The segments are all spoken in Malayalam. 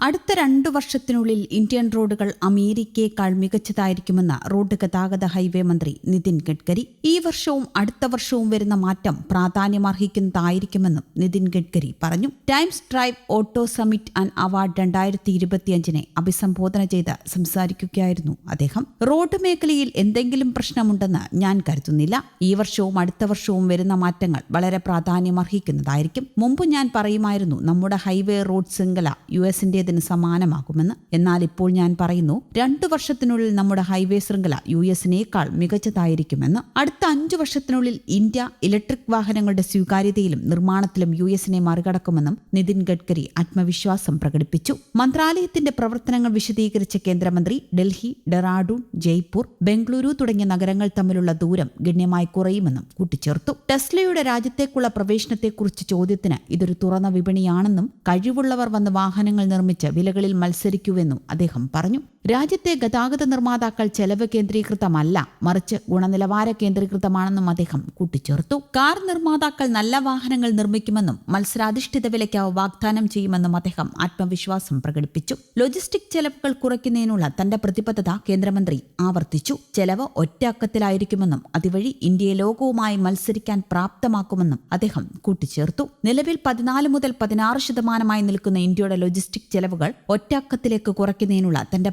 അടുത്ത രണ്ടു വർഷത്തിനുള്ളിൽ ഇന്ത്യൻ റോഡുകൾ അമേരിക്കയേക്കാൾ മികച്ചതായിരിക്കുമെന്ന് റോഡ് ഗതാഗത ഹൈവേ മന്ത്രി നിതിൻ ഗഡ്കരി ഈ വർഷവും അടുത്ത വർഷവും വരുന്ന മാറ്റം പ്രാധാന്യമർഹിക്കുന്നതായിരിക്കുമെന്നും നിതിൻ ഗഡ്കരി പറഞ്ഞു. Times Drive auto summit and award രണ്ടായിരത്തി ഇരുപത്തിയഞ്ചിനെ അഭിസംബോധന ചെയ്ത് സംസാരിക്കുകയായിരുന്നു അദ്ദേഹം. റോഡ് മേഖലയിൽ എന്തെങ്കിലും പ്രശ്നമുണ്ടെന്ന് ഞാൻ കരുതുന്നില്ല. ഈ വർഷവും അടുത്ത വർഷവും വരുന്ന മാറ്റങ്ങൾ വളരെ പ്രാധാന്യമർഹിക്കുന്നതായിരിക്കും. മുമ്പ് ഞാൻ പറയുമായിരുന്നു നമ്മുടെ ഹൈവേ റോഡ് ശൃംഖല യു എസിന്റേതിന് സമാനമാകുമെന്ന് എന്നാൽ ഇപ്പോൾ ഞാൻ പറയുന്നു രണ്ടു വർഷത്തിനുള്ളിൽ നമ്മുടെ ഹൈവേ ശൃംഖല യു എസിനേക്കാൾ മികച്ചതായിരിക്കുമെന്ന് അടുത്ത അഞ്ചു വർഷത്തിനുള്ളിൽ ഇന്ത്യ ഇലക്ട്രിക് വാഹനങ്ങളുടെ സ്വീകാര്യതയിലും നിർമ്മാണത്തിലും യു എസിനെ മറികടക്കുമെന്നും നിതിൻ ഗഡ്കരി ആത്മവിശ്വാസം പ്രകടിപ്പിച്ചു മന്ത്രാലയത്തിന്റെ പ്രവർത്തനങ്ങൾ വിശദീകരിച്ച കേന്ദ്രമന്ത്രി ഡൽഹി ഡെറാഡൂൺ ജയ്പൂർ ബംഗളൂരു തുടങ്ങിയ നഗരങ്ങൾ തമ്മിലുള്ള ദൂരം ഗണ്യമായി കുറയുമെന്നും കൂട്ടിച്ചേർത്തു ടെസ്ലയുടെ രാജ്യത്തേക്കുള്ള പ്രവേശനത്തെക്കുറിച്ച് ചോദ്യത്തിന് ഇതൊരു തുറന്ന വിപണിയാണെന്നും കഴിവുള്ളവർ വന്ന് വാഹനങ്ങൾ നിർമ്മിച്ച് വിലകളിൽ മത്സരിക്കൂവെന്നും അദ്ദേഹം പറഞ്ഞു. രാജ്യത്തെ ഗതാഗത നിർമ്മാതാക്കൾ ചെലവ് കേന്ദ്രീകൃതമല്ല. മറിച്ച് ഗുണനിലവാര കേന്ദ്രീകൃതമാണെന്നും അദ്ദേഹം കൂട്ടിച്ചേർത്തു. കാർ നിർമ്മാതാക്കൾ നല്ല വാഹനങ്ങൾ നിർമ്മിക്കുമെന്നും മത്സരാധിഷ്ഠിത വിലയ്ക്ക് വാഗ്ദാനം ചെയ്യുമെന്നും അദ്ദേഹം ആത്മവിശ്വാസം പ്രകടിപ്പിച്ചു. ലോജിസ്റ്റിക് ചെലവുകൾ കുറയ്ക്കുന്നതിനുള്ള തന്റെ പ്രതിബദ്ധത കേന്ദ്രമന്ത്രി ആവർത്തിച്ചു. ചെലവ് ഒറ്റ അക്കത്തിലായിരിക്കുമെന്നും അതുവഴി ഇന്ത്യയെ ലോകവുമായി മത്സരിക്കാൻ പ്രാപ്തമാക്കുമെന്നും അദ്ദേഹം കൂട്ടിച്ചേർത്തു. നിലവിൽ പതിനാല് മുതൽ പതിനാറ് ശതമാനമായി നിൽക്കുന്ന ഇന്ത്യയുടെ ലോജിസ്റ്റിക് ചെലവുകൾ ഒറ്റക്കത്തിലേക്ക് കുറയ്ക്കുന്നതിനുള്ള തന്റെ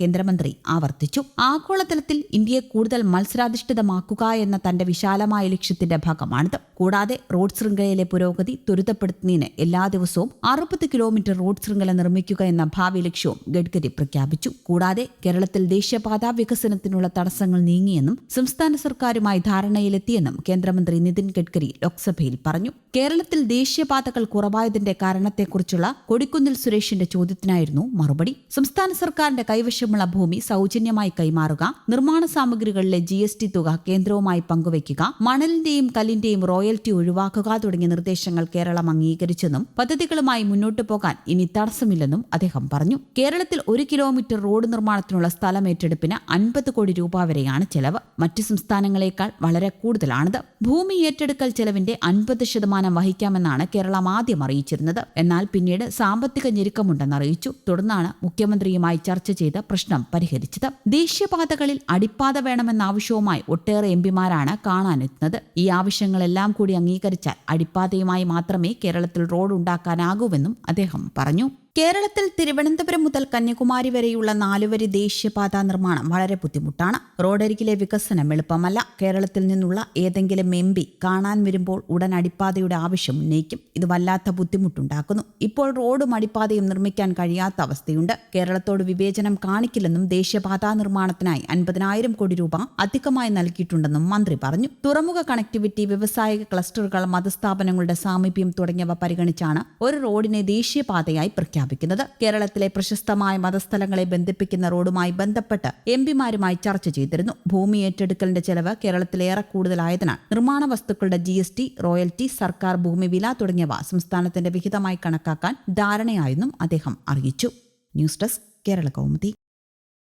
കേന്ദ്രമന്ത്രി ആവർത്തിച്ചു. ആഗോളതലത്തിൽ ഇന്ത്യയെ കൂടുതൽ മത്സരാധിഷ്ഠിതമാക്കുക എന്ന തന്റെ വിശാലമായ ലക്ഷ്യത്തിന്റെ ഭാഗമാണിത്. കൂടാതെ റോഡ് ശൃംഖലയിലെ പുരോഗതി ത്വരിതപ്പെടുത്തുന്നതിന് എല്ലാ ദിവസവും അറുപത് കിലോമീറ്റർ റോഡ് ശൃംഖല നിർമ്മിക്കുക എന്ന ഭാവി ലക്ഷ്യവും ഗഡ്കരി പ്രഖ്യാപിച്ചു. കൂടാതെ കേരളത്തിൽ ദേശീയപാതാ വികസനത്തിനുള്ള തടസ്സങ്ങൾ നീങ്ങിയെന്നും സംസ്ഥാന സർക്കാരുമായി ധാരണയിലെത്തിയെന്നും കേന്ദ്രമന്ത്രി നിതിൻ ഗഡ്കരി ലോക്സഭയിൽ പറഞ്ഞു. കേരളത്തിൽ ദേശീയപാതകൾ കുറവായതിന്റെ കാരണത്തെക്കുറിച്ചുള്ള കൊടിക്കുന്നിൽ സുരേഷിന്റെ ചോദ്യത്തിനായിരുന്നു മറുപടി. സംസ്ഥാന സർക്കാരിന്റെ കൈവശമുള്ള ഭൂമി സൗജന്യമായി കൈമാറുക നിർമ്മാണ സാമഗ്രികളിലെ ജി തുക കേന്ദ്രവുമായി പങ്കുവയ്ക്കുക മണലിന്റെയും കല്ലിന്റെയും റോയൽറ്റി ഒഴിവാക്കുക തുടങ്ങിയ നിർദ്ദേശങ്ങൾ കേരളം അംഗീകരിച്ചെന്നും പദ്ധതികളുമായി മുന്നോട്ടു പോകാൻ ഇനി തടസ്സമില്ലെന്നും അദ്ദേഹം പറഞ്ഞു. കേരളത്തിൽ ഒരു കിലോമീറ്റർ റോഡ് നിർമ്മാണത്തിനുള്ള സ്ഥലം ഏറ്റെടുപ്പിന് അൻപത് കോടി രൂപ വരെയാണ് ചെലവ്. മറ്റ് സംസ്ഥാനങ്ങളെക്കാൾ വളരെ കൂടുതലാണിത്. ഭൂമി ഏറ്റെടുക്കൽ ചെലവിന്റെ അൻപത് ശതമാനം വഹിക്കാമെന്നാണ് കേരളം ആദ്യം അറിയിച്ചിരുന്നത്. എന്നാൽ പിന്നീട് സാമ്പത്തിക ഞെരുക്കമുണ്ടെന്ന് അറിയിച്ചു. തുടർന്നാണ് മുഖ്യമന്ത്രിയുമായി ചർച്ച ചെയ്ത് പ്രശ്നം പരിഹരിച്ചത്. ദേശീയപാതകളിൽ അടിപ്പാത വേണമെന്ന ആവശ്യവുമായി ഒട്ടേറെ എംപിമാരാണ് കാണാനെത്തുന്നത്. ഈ ആവശ്യങ്ങളെല്ലാം കൂടി അംഗീകരിച്ചാൽ അടിപ്പാതയുമായി മാത്രമേ കേരളത്തിൽ റോഡ് ഉണ്ടാക്കാനാകൂവെന്നും അദ്ദേഹം പറഞ്ഞു. കേരളത്തിൽ തിരുവനന്തപുരം മുതൽ കന്യാകുമാരി വരെയുള്ള നാലുവരി ദേശീയപാതാ നിർമ്മാണം വളരെ ബുദ്ധിമുട്ടാണ്. റോഡരികിലെ വികസനം എളുപ്പമല്ല. കേരളത്തിൽ നിന്നുള്ള ഏതെങ്കിലും എം പി കാണാൻ വരുമ്പോൾ ഉടൻ അടിപ്പാതയുടെ ആവശ്യം ഉന്നയിക്കും. ഇത് വല്ലാത്ത ബുദ്ധിമുട്ടുണ്ടാക്കുന്നു. ഇപ്പോൾ റോഡും അടിപ്പാതയും നിർമ്മിക്കാൻ കഴിയാത്ത അവസ്ഥയുണ്ട്. കേരളത്തോട് വിവേചനം കാണിക്കില്ലെന്നും ദേശീയപാതാ നിർമ്മാണത്തിനായി അൻപതിനായിരം കോടി രൂപ അധികമായി നൽകിയിട്ടുണ്ടെന്നും മന്ത്രി പറഞ്ഞു. തുറമുഖ കണക്ടിവിറ്റി വ്യവസായിക ക്ലസ്റ്ററുകൾ മതസ്ഥാപനങ്ങളുടെ സാമീപ്യം തുടങ്ങിയവ പരിഗണിച്ചാണ് ഒരു റോഡിനെ ദേശീയപാതയായി പ്രഖ്യാപിച്ചത് പ്രഖ്യാപിക്കുന്നത്. കേരളത്തിലെ പ്രശസ്തമായ മതസ്ഥലങ്ങളെ ബന്ധിപ്പിക്കുന്ന റോഡുമായി ബന്ധപ്പെട്ട് എം പിമാരുമായി ചർച്ച ചെയ്തിരുന്നു. ഭൂമി ഏറ്റെടുക്കലിന്റെ ചെലവ് കേരളത്തിലേറെ കൂടുതലായതിനാൽ നിർമ്മാണ വസ്തുക്കളുടെ ജി എസ് ടി റോയൽറ്റി സർക്കാർ ഭൂമി വില തുടങ്ങിയവ സംസ്ഥാനത്തിന്റെ വിഹിതമായി കണക്കാക്കാൻ ധാരണയായെന്നും അദ്ദേഹം അറിയിച്ചു. News desk Kerala Kaumudi.